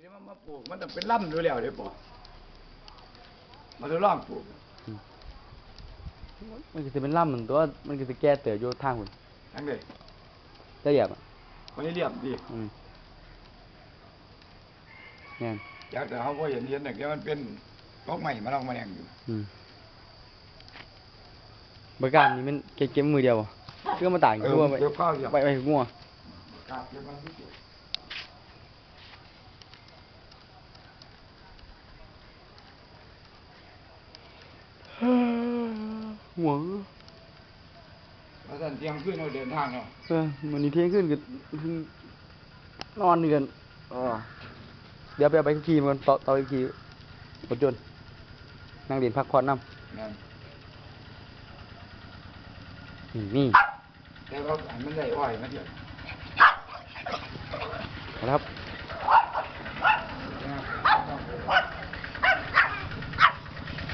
ที่มันมาปลูกมันต้องเป็นล่ำดูแล้วเด้ป่มาทดลองปลูกมันก็จะเป็นล่ำเหมือนตัว มันก็จะแก้เต๋อโยทางคุณทั้งเลยจะเหยียบอะมันเรียบดีอืมเนี่ยอยากแต่เขาบ่เห็นเห็นแต่แกมันเป็นกอกใหม่มาลองมาแรงอยู่ อืมบริการนี้มันเก็บเก็บมือเดียวบ่เพื่อมาต่างเออคือว่าไปเก็บข้าวเดียวไปไปงัวครับเก็บมันที่เก็บ หัวแล้วท่านเตรียมขึ้นเราเดินทางเนาะเออมันนี่เที่ยงขึ้นก็เพิ่งนอนเดือนอ่าเดี๋ยวไปเอาไปขี่มันต่อต่อไปขี่รถยนต์นั่งเรียนพักผ่อนน้นั่นำนี่นี่แต่เราอันมันได้อ้อยมาเดียวนะครับ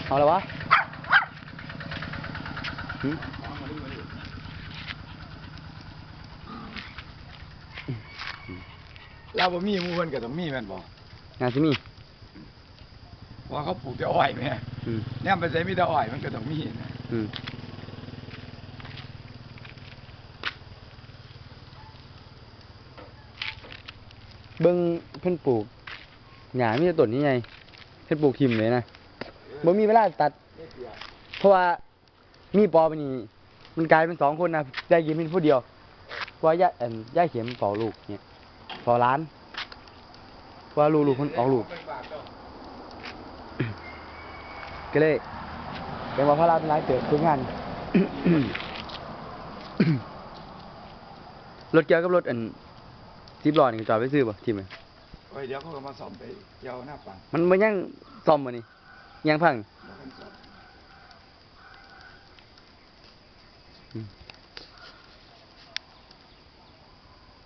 เอาแล้ววะหึ เราบ่มีหมู่เพิ่นก็ต้องมีแม่นบ่งานที่มีเพราะว่าเขาปลูกแต่อ้อยแม่อืมเนี่ยไปใส่มีแต่อ้อยมันก็ต้องมีนะอืมเบิ่งเพิ่นปลูกหญ้ามีแต่ต้นนี้ไงเพิ่นปลูกทิ่มเลยนะบ่มีเวลาตัด เพราะว่า มีปอไปนี่มันกลายเป็นสองคนนะยายเข็มเป็นผู้เดียวเพราะว่ายายเอ่อยายเข็มเฝ้าลูกเนี่ยเฝ้าร้านเพราะว่าลูกลูกคนออกลูก ก็เลยเป็นว่าพระราชร้ายเกิดทุกงาน รถเกี่ยวกับรถอันทิปลอนี่ก็จอดไปซื้อป่ะทีมนโอ้ยเดี๋ยวเขาก็มาซ่อมไปเกี่ยวหน้าปังมันมันยังซ่อมมานี่ยังพังแล้วกันซ่อม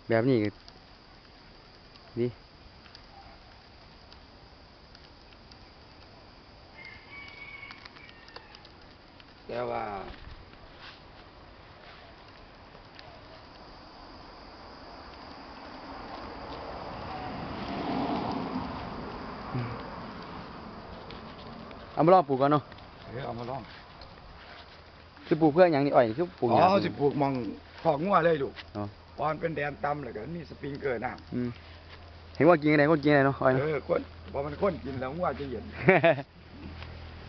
แบบนี้ก็ดีแต่ว่าเอามาลองปลูกก่อนเนาะเออเอามาลอง คือปลูกเพื่ออย่างนี้อ่อยนี่คือปลูกอ๋หญ้าอสิปลูกหมองขอกงัวเลยลูกอ๋อ ตอนเป็นแดนต่ำแล้วก็มีสปริงเกอร์น้ำอืมเห็นว่ากินอะไรก็กินอะไรเนาะอ่อยเนาะเออคนพอมันคนกินแล้วงัวจะเย็น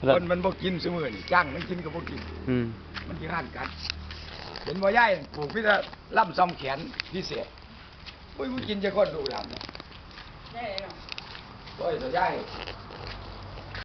แล้วคนมันบ่กินซุมื้อนี่จ้างมันกินก็บ่กิน อืมมันสิห้านกันเห็นบ่ยายปลูกพี่จะล่ำซ้ำแขนพิเศษอุ้ยมันกินจะคนดูดำเนี่ยโอ้ยแต่ยาย